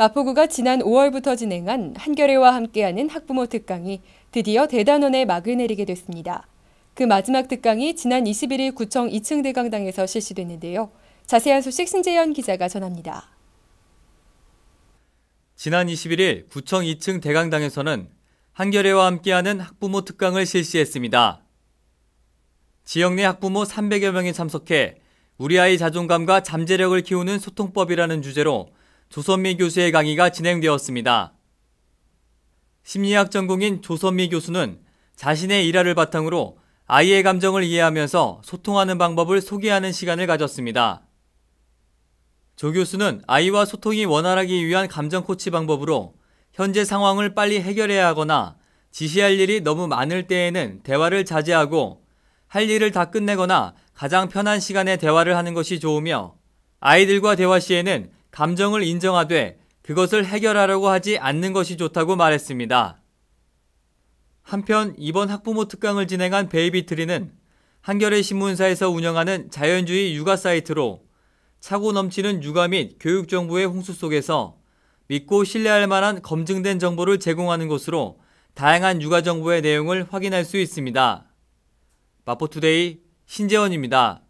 마포구가 지난 5월부터 진행한 한겨레와 함께하는 학부모 특강이 드디어 대단원에 막을 내리게 됐습니다. 그 마지막 특강이 지난 21일 구청 2층 대강당에서 실시됐는데요. 자세한 소식 신재현 기자가 전합니다. 지난 21일 구청 2층 대강당에서는 한겨레와 함께하는 학부모 특강을 실시했습니다. 지역 내 학부모 300여 명이 참석해 우리 아이 자존감과 잠재력을 키우는 소통법이라는 주제로 조선미 교수의 강의가 진행되었습니다. 심리학 전공인 조선미 교수는 자신의 일화를 바탕으로 아이의 감정을 이해하면서 소통하는 방법을 소개하는 시간을 가졌습니다. 조 교수는 아이와 소통이 원활하기 위한 감정 코치 방법으로 현재 상황을 빨리 해결해야 하거나 지시할 일이 너무 많을 때에는 대화를 자제하고 할 일을 다 끝내거나 가장 편한 시간에 대화를 하는 것이 좋으며 아이들과 대화 시에는 감정을 인정하되 그것을 해결하려고 하지 않는 것이 좋다고 말했습니다. 한편 이번 학부모 특강을 진행한 베이비트리는 한겨레 신문사에서 운영하는 자연주의 육아 사이트로 차고 넘치는 육아 및 교육 정보의 홍수 속에서 믿고 신뢰할 만한 검증된 정보를 제공하는 곳으로 다양한 육아 정보의 내용을 확인할 수 있습니다. 마포투데이 신재원입니다.